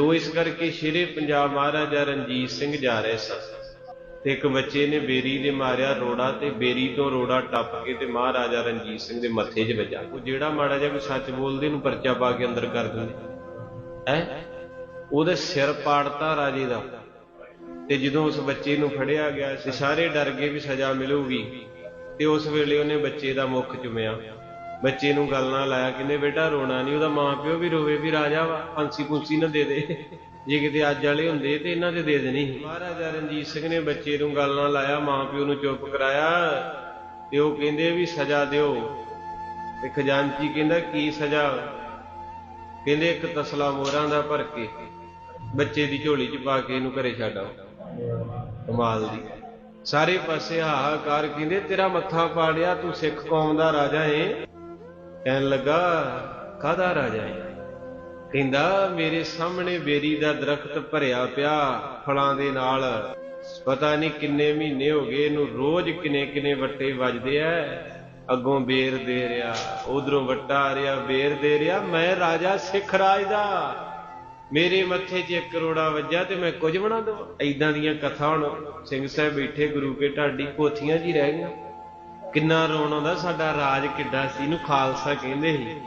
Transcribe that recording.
ਤੋ ਇਸ ਕਰਕੇ ਸ਼ੇਰੇ ਪੰਜਾਬ ਮਹਾਰਾਜਾ ਰਣਜੀਤ ਸਿੰਘ ਜਾ ਰਹੇ ਸਨ ਤੇ ਇੱਕ ਬੱਚੇ ਨੇ ਬੇਰੀ ਦੇ ਮਾਰਿਆ ਰੋੜਾ ਤੇ ਬੇਰੀ ਤੋਂ ਰੋੜਾ ਟੱਪ ਕੇ ਤੇ ਮਹਾਰਾਜਾ ਰਣਜੀਤ ਸਿੰਘ ਦੇ ਮੱਥੇ 'ਚ ਵੱਜਾ। ਉਹ ਜਿਹੜਾ ਮਾੜਾ ਜਿਹਾ ਕੋਈ ਸੱਚ ਬੋਲਦੇ ਨੂੰ ਪਰਚਾ ਪਾ ਕੇ ਅੰਦਰ ਕਰ ਦਿੰਦੇ। ਹੈ? ਉਹਦੇ ਸਿਰ ਪਾੜਤਾ ਰਾਜੇ ਦਾ। ਤੇ ਜਦੋਂ ਉਸ ਬੱਚੇ ਨੂੰ ਫੜਿਆ ਗਿਆ ਤੇ ਸਾਰੇ ਡਰ ਗਏ ਵੀ ਸਜ਼ਾ ਮਿਲੂਗੀ। ਤੇ ਉਸ ਵੇਲੇ ਉਹਨੇ ਬੱਚੇ ਦਾ ਮੁੱਖ ਚੁੰਮਿਆ। ਬੱਚੇ ਨੂੰ ਗੱਲ ਨਾਲ ਲਾਇਆ ਕਹਿੰਦੇ, ਬੇਟਾ ਰੋਣਾ ਨਹੀਂ, ਉਹਦਾ ਮਾਂ ਪਿਓ ਵੀ ਰੋਵੇ, ਵੀ ਰਾਜਾ ਵਾ, ਫਾਂਸੀ ਫੁੰਸੀ ਨਾ ਦੇ ਦੇ। ਜੇ ਕਿਤੇ ਅੱਜ ਵਾਲੇ ਹੁੰਦੇ ਤੇ ਇਹਨਾਂ ਦੇ ਦੇ ਦੇਣੀ ਮਹਾਰਾਜਾ ਰਣਜੀਤ ਸਿੰਘ ਨੇ ਬੱਚੇ ਨੂੰ ਗੱਲ ਨਾਲ ਲਾਇਆ, ਮਾਂ ਪਿਓ ਨੂੰ ਚੁੱਪ ਕਰਾਇਆ ਤੇ ਉਹ ਕਹਿੰਦੇ ਵੀ ਸਜ਼ਾ ਦਿਓ। ਤੇ ਖਜ਼ਾਨਚੀ ਕਹਿੰਦਾ, ਕੀ ਸਜ਼ਾ? ਕਹਿੰਦੇ, ਇੱਕ ਤਸਲਾ ਮੋਹਰਾਂ ਦਾ ਭਰ ਕੇ, ਬੱਚੇ ਦੀ ਝੋਲੀ 'ਚ ਪਾ ਕੇ ਇਹਨੂੰ ਘਰੇ ਛੱਡ ਕਮਾਲ ਦੀ। ਸਾਰੇ ਪਾਸੇ ਹਾਹਾਕਾਰ, ਕਹਿੰਦੇ, ਤੇਰਾ ਮੱਥਾ ਪਾੜਿਆ, ਤੂੰ ਸਿੱਖ ਕੌਮ ਦਾ ਰਾਜਾ ਏ। ਕਹਿਣ ਲੱਗਾ, ਕਾਹਦਾ ਰਾਜਾ ਹੈ ਕਹਿੰਦਾ, ਮੇਰੇ ਸਾਹਮਣੇ ਬੇਰੀ ਦਾ ਦਰਖਤ ਭਰਿਆ ਪਿਆ ਫਲਾਂ ਦੇ ਨਾਲ। ਪਤਾ ਨਹੀਂ ਕਿੰਨੇ ਮਹੀਨੇ ਹੋ ਗਏ, ਇਹਨੂੰ ਰੋਜ਼ ਕਿਨੇ ਕਿਨੇ ਵੱਟੇ ਵੱਜਦੇ ਐ। ਅੱਗੋਂ ਬੇਰ ਦੇ ਰਿਆ ਉਧਰੋਂ ਵੱਟਾ ਆ ਰਿਹਾ, ਬੇਰ ਦੇ ਰਿਹਾ, ਮੈਂ ਰਾਜਾ ਸਿੱਖ ਰਾਜ ਦਾ। ਮੇਰੇ ਮੱਥੇ 'ਚ ਇੱਕ ਕਰੋੜਾ ਵੱਜਾ ਤੇ ਮੈਂ ਕੁਝ ਬਣਾ ਦਵਾਂ? ਐਦਾਂ ਦੀਆਂ ਕਥਾ ਹੁਣ ਸਿੰਘ ਸਾਹਿਬ ਬੈਠੇ, ਗੁਰੂ ਕੇ ਢਾਡੀ ਪੋਥੀਆਂ 'ਚ ਹੀ ਰਹਿ ਗਈਆਂ। ਕਿੰਨਾ ਰੋਣ ਆਉਂਦਾ ਸਾਡਾ ਰਾਜ ਕਿੱਡਾ ਸੀ ਇਹਨੂੰ ਖਾਲਸਾ ਕਹਿੰਦੇ ਸੀ।